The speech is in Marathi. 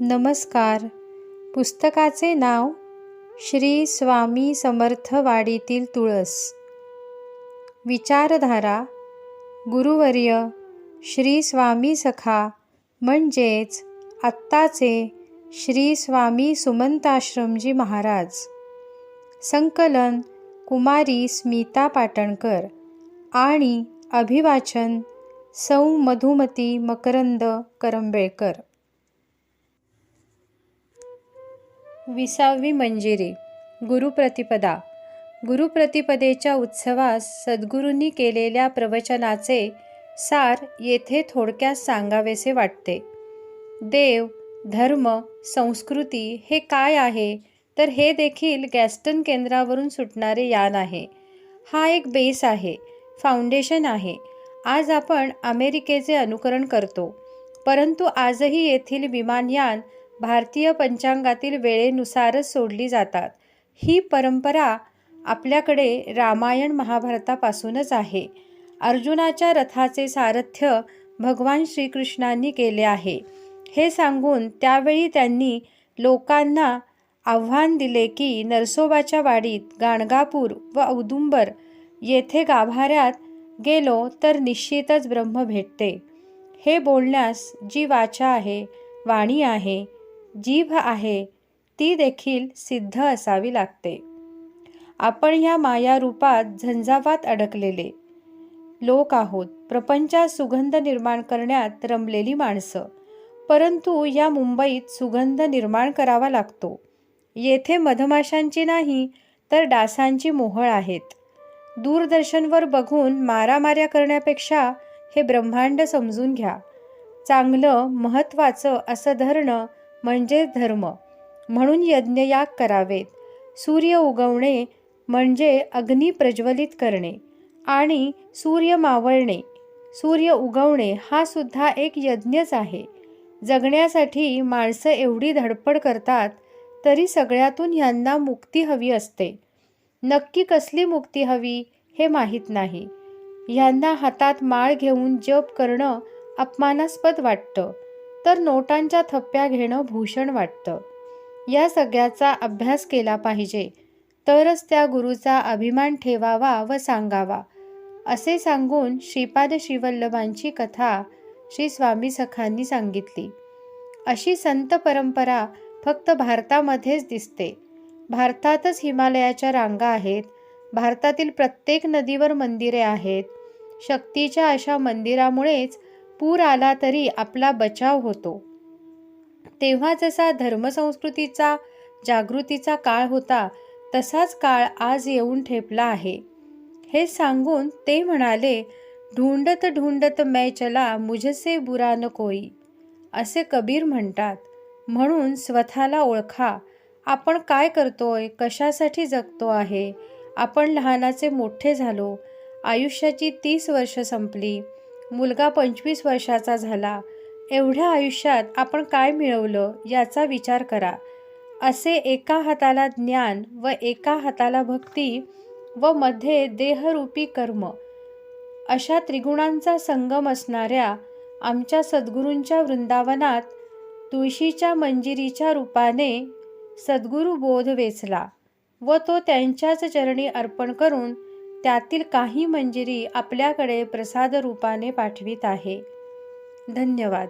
नमस्कार. पुस्तकाचे नाव श्री स्वामी समर्थवाडीतील तुळस. विचारधारा गुरुवर्य श्री स्वामी सखा म्हणजेच आत्ताचे श्री स्वामी सुमंताश्रमजी महाराज. संकलन कुमारी स्मिता पाटणकर आणि अभिवाचन सौ मधुमती मकरंद करंबेळकर. विसावी मंजिरी गुरुप्रतिपदा. गुरुप्रतिपदेच्या उत्सवास सद्गुरूंनी केलेल्या प्रवचनाचे सार येथे थोडक्यात सांगावेसे वाटते. देव धर्म संस्कृती हे काय आहे? तर हे देखील गॅस्टन केंद्रावरून सुटणारे यान आहे. हा एक बेस आहे फाउंडेशन आहे. आज आपण अमेरिकेचे अनुकरण करतो. परंतु आजही येथील विमानयान भारतीय पंचांगातील वेळेनुसारच सोडली जातात. ही परंपरा आपल्याकडे रामायण महाभारतापासूनच आहे. अर्जुनाच्या रथाचे सारथ्य भगवान श्रीकृष्णांनी केले आहे. हे सांगून त्यावेळी त्यांनी लोकांना आव्हान दिले की नरसोबाच्या वाडीत गाणगापूर व औदुंबर येथे गाभाऱ्यात गेलो तर निश्चितच ब्रह्म भेटते. हे बोलण्यास जी वाचा आहे वाणी आहे जीभ आहे ती देखील सिद्ध असावी लागते. आपण ह्या माया रूपात झंझावात अडकलेले. लोक आहोत प्रपंचात सुगंध निर्माण करण्यात रमलेली माणसं. परंतु या मुंबईत सुगंध निर्माण करावा लागतो. येथे मधमाशांची नाही तर डासांची मोहळ आहेत. दूरदर्शनवर बघून मारामाऱ्या करण्यापेक्षा हे ब्रह्मांड समजून घ्या. चांगलं महत्त्वाचं असं धरणं म्हणजे धर्म. म्हणून यज्ञयाग करावेत. सूर्य उगवणे म्हणजे अग्नी प्रज्वलित करणे आणि सूर्य मावळणे. सूर्य उगवणे हा सुद्धा एक यज्ञच आहे. जगण्यासाठी माणसं एवढी धडपड करतात तरी सगळ्यातून ह्यांना मुक्ती हवी असते. नक्की कसली मुक्ती हवी हे माहीत नाही. ह्यांना हातात माळ घेऊन जप करणं अपमानास्पद वाटतं. तर नोटांच्या थप्प्या घेणं भूषण वाटतं. या सगळ्याचा अभ्यास केला पाहिजे. तरच त्या गुरुचा अभिमान ठेवावा व सांगावा. असे सांगून श्रीपाद श्रीवल्लभांची कथा श्री स्वामी सखांनी सांगितली. अशी संत परंपरा फक्त भारतामध्येच दिसते. भारतातच हिमालयाच्या रांगा आहेत. भारतातील प्रत्येक नदीवर मंदिरे आहेत. शक्तीच्या अशा मंदिरामुळेच पूर आला तरी आपला बचाव होतो. तेव्हा जसा धर्मसंस्कृतीचा जागृतीचा काळ होता तसाच काळ आज येऊन ठेपला आहे. हे सांगून ते म्हणाले ढूंढत ढूंढत मै चला मुझसे बुरा न कोई. असे कबीर म्हणतात. म्हणून स्वतःला ओळखा. आपण काय करतोय? कशासाठी जगतो आहे? आपण लहानाचे मोठे झालो. आयुष्याची तीस वर्ष संपली. मुलगा पंचवीस वर्षाचा झाला. एवढ्या आयुष्यात आपण काय मिळवलं याचा विचार करा. असे एका हाताला ज्ञान व एका हाताला भक्ती व मध्ये देहरूपी कर्म. अशा त्रिगुणांचा संगम असणाऱ्या आमच्या सद्गुरूंच्या वृंदावनात तुळशीच्या मंजिरीच्या रूपाने सद्गुरू बोध वेचला व तो त्यांच्याच चरणी अर्पण करून त्यातील काही मंजिरी आपल्याकडे प्रसाद रूपाने पाठवित आहे. धन्यवाद.